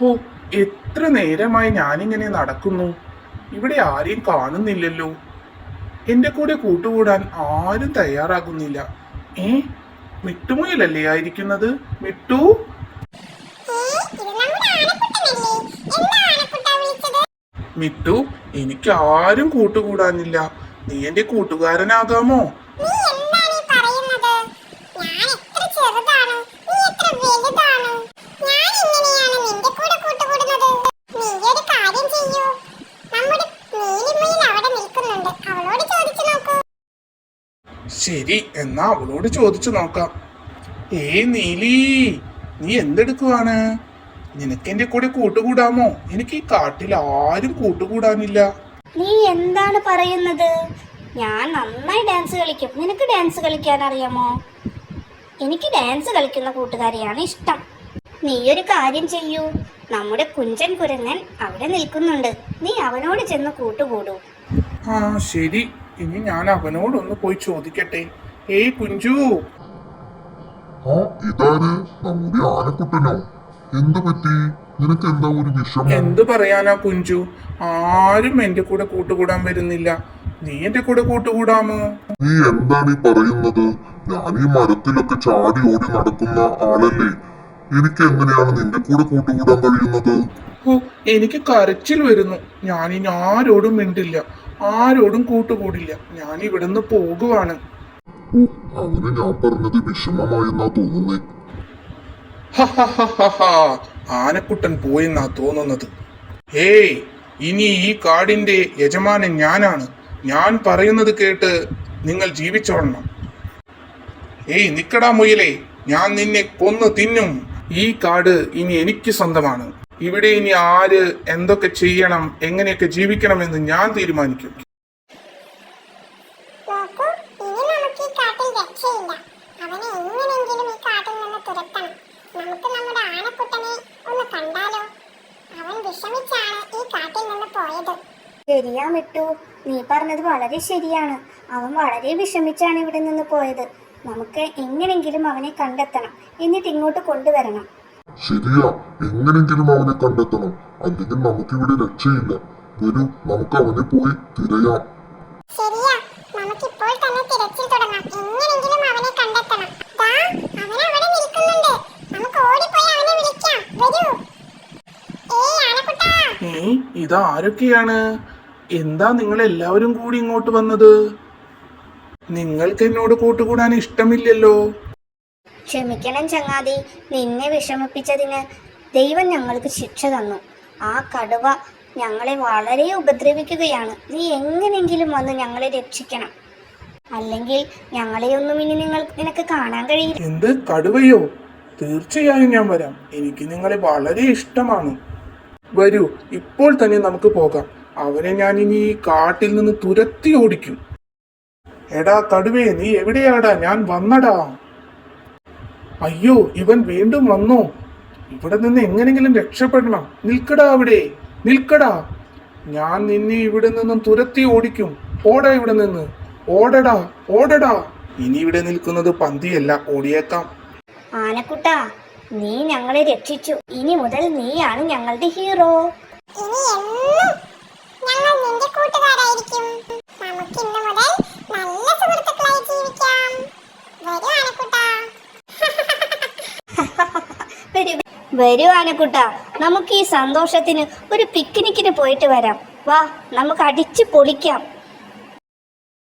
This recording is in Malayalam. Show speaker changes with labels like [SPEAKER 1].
[SPEAKER 1] ഹോ എത്ര നേരമായി ഞാനിങ്ങനെ നടക്കുന്നു? ഇവിടെ ആരെയും കാണുന്നില്ലല്ലോ. എന്റെ കൂടെ കൂട്ടുകൂടാൻ ആരും തയ്യാറാകുന്നില്ല. ഏ മിട്ടുമുയിലല്ലേ ആയിരിക്കുന്നത്? മിട്ടു? മിട്ടു എനിക്ക് ആരും കൂട്ടുകൂടാനില്ല. നീ എന്റെ കൂട്ടുകാരനാകാമോ? ശരി എന്നാ അവളോട് ചോദിച്ചു നോക്കാം. ഏ നീലി നീ എന്തെടുക്കുവാണ്? നിനക്ക് എന്റെ കൂടെ കൂട്ടുകൂടാമോ? എനിക്ക് ഈ കാട്ടിൽ ആരും കൂട്ടുകൂടാനില്ല.
[SPEAKER 2] നീ എന്താണ് പറയുന്നത്? ഞാൻ നന്നായി ഡാൻസ് കളിക്കും. നിനക്ക് ഡാൻസ് കളിക്കാൻ അറിയാമോ? എനിക്ക് ഡാൻസ് കളിക്കുന്ന കൂട്ടുകാരിയാണ് ഇഷ്ടം. നീ ഒരു കാര്യം ചെയ്യൂ. നമ്മുടെ കുഞ്ചൻ കുരങ്ങൻ അവിടെ നിൽക്കുന്നുണ്ട്. നീ അവനോട് ചെന്ന് കൂട്ടുകൂടൂ.
[SPEAKER 1] ആ ശരി. ഇനി ഞാൻ അവനോടൊന്ന് പോയി ചോദിക്കട്ടെ? ഏയ് കുഞ്ചു.
[SPEAKER 3] ആ ഇതാര്? നമ്മുടെ ആനക്കുട്ടനോ? എന്തു പറ്റി? നിനക്ക് എന്താ ഒരു വിഷമം?
[SPEAKER 1] എന്തു പറയാനാ കുഞ്ചു? ആരും എന്റെ കൂടെ കൂട്ടുകൂടാൻ വരുന്നില്ല. നീ എന്റെ കൂടെ കൂട്ടുകൂടാമോ?
[SPEAKER 3] നീ എന്താണ് ഈ പറയുന്നത്? ഞാൻ ഈ മരത്തിലൊക്കെ ചാടി ഓടി നടക്കുന്ന ആളല്ലേ. എനിക്ക് എങ്ങനെയാണ് നിന്റെ കൂടെ കൂട്ടുകൂടാൻ കഴിയുന്നത്?
[SPEAKER 1] ഓ എനിക്ക് കരച്ചിൽ വരുന്നു. ഞാൻ ഇനി ആരോടും മിണ്ടില്ല. ആരോടും കൂട്ടുകൂടില്ല. ഞാൻ ഇവിടുന്ന് പോകുവാണ്.
[SPEAKER 3] അങ്ങനെ ഞാൻ പറഞ്ഞത് വിഷമമായെന്നാ തോന്നുന്നേ.
[SPEAKER 1] ആനക്കുട്ടൻ പോയെന്നാ തോന്നുന്നത്. ഏയ് ഇനി ഈ കാടിന്റെ യജമാനൻ ഞാനാണ്. ഞാൻ പറയുന്നത് കേട്ട് നിങ്ങൾ ജീവിച്ചോളണം. ഏയ് നിക്കടാ മുയലേ. ഞാൻ നിന്നെ കൊന്നു തിന്നും. ഈ കാട് ഇനി എനിക്ക് സ്വന്തമാണ്. ഇവിടെ ഇനി ആര് എന്തൊക്കെ ചെയ്യണം എങ്ങനെയൊക്കെ ജീവിക്കണം എന്ന് ഞാൻ തീരുമാനിക്കും.
[SPEAKER 4] നോക്കൂ ഇനി നമുക്ക് കാട്ടിൽ രക്ഷയില്ല. അവനെ എങ്ങനെയെങ്കിലും ഈ കാട്ടിൽ നിന്ന് തുരത്തണം. നമുക്ക് നമ്മുടെ ആനക്കുട്ടനെ ഒന്ന് കണ്ടാലോ? അവൻ വിഷമിച്ചാണ് ഈ കാട്ടിൽ നിന്ന് പോയത്.
[SPEAKER 2] ശരിയാ മിട്ടു നീ പറഞ്ഞത് വളരെ ശരിയാണ്. അവൻ വളരെ വിഷമിച്ചാണ് ഇവിടെ നിന്ന് പോയത്. നമുക്ക് എങ്ങനെങ്കിലും അവനെ കണ്ടെത്തണം. എന്നിട്ട് ഇങ്ങോട്ട് കൊണ്ടുവരണം.
[SPEAKER 3] ശരിയാ എങ്ങനെങ്കിലും അവനെ കണ്ടെത്തണം. അല്ലെങ്കിൽ നമുക്കിവിടെ രക്ഷയില്ല. വരൂ നമുക്ക് അവനെ പോയി തിരയാം.
[SPEAKER 4] ശരിയാ നമുക്കിപ്പോൾ തന്നെ തിരച്ചിൽ തുടങ്ങാം. എങ്ങനെയെങ്കിലും അവനെ കണ്ടെത്തണം. ദാ അവൻ അവിടെ നിൽക്കുന്നുണ്ട്. നമുക്ക് ഓടിപ്പോയി അവനെ വിളിക്കാം. വരൂ. ഏയ് ആനക്കുട്ടാ.
[SPEAKER 1] ഏ ഇതാരൊക്കെയാണ് എന്താ നിങ്ങൾ എല്ലാവരും കൂടി ഇങ്ങോട്ട് വന്നത്? നിങ്ങൾക്ക് എന്നോട് കൂട്ടുകൂടാൻ ഇഷ്ടമില്ലല്ലോ.
[SPEAKER 2] ക്ഷമിക്കണം ചങ്ങാതി. നിന്നെ വിഷമിപ്പിച്ചതിന് ദൈവം ഞങ്ങൾക്ക് ശിക്ഷ തന്നു. ആ കടുവ ഞങ്ങളെ വളരെ ഉപദ്രവിക്കുകയാണ്. നീ എങ്ങനെങ്കിലും വന്ന് ഞങ്ങളെ രക്ഷിക്കണം. അല്ലെങ്കിൽ ഞങ്ങളെയൊന്നും ഇനി നിങ്ങൾ നിനക്ക് കാണാൻ കഴിയില്ല.
[SPEAKER 1] എന്ത്? കടുവയോ? തീർച്ചയായും ഞാൻ വരാം. എനിക്ക് നിങ്ങളെ വളരെ ഇഷ്ടമാണ്. വരൂ ഇപ്പോൾ തന്നെ നമുക്ക് പോകാം. അവനെ ഞാൻ ഇനി ഈ കാട്ടിൽ നിന്ന് തുരത്തി ഓടിക്കും. എടാ കടുവേ നീ എവിടെയാടാ? ഞാൻ വന്നടാ. അയ്യോ ഇവൻ വീണ്ടും വന്നോ. ഇവിടെ നിന്ന് എങ്ങനെങ്കിലും രക്ഷപ്പെടണം. നിൽക്കടാ അവിടെ. നിൽക്കടാ. ഞാൻ നിന്നെ ഇവിടെ നിന്നും തുരത്തി ഓടിക്കും. ഓടാ ഇവിടെ നിന്ന്. ഓടടാ ഓടടാ. ഇനി ഇവിടെ നിൽക്കുന്നത് പന്തിയല്ല ഓടിയേക്കാം.
[SPEAKER 2] ആനക്കുട്ടാ നീ ഞങ്ങളെ രക്ഷിച്ചു. ഇനി മുതൽ നീയാണ് ഞങ്ങളുടെ ഹീറോ.
[SPEAKER 4] ഇനി എന്നും ഞങ്ങൾ നിന്റെ കൂട്ടുകാരായിരിക്കും. നമുക്ക് ഇന്ന് മുതൽ നല്ല സുഹൃത്തുക്കളായി ജീവിക്കാം വരൂ ആനക്കുട്ടാ
[SPEAKER 2] വരൂ ആനക്കുട്ട നമുക്ക് ഈ സന്തോഷത്തിന് ഒരു പിക്നിക്കിന് പോയിട്ട് വരാം. വാ നമുക്ക് അടിച്ചു പൊളിക്കാം.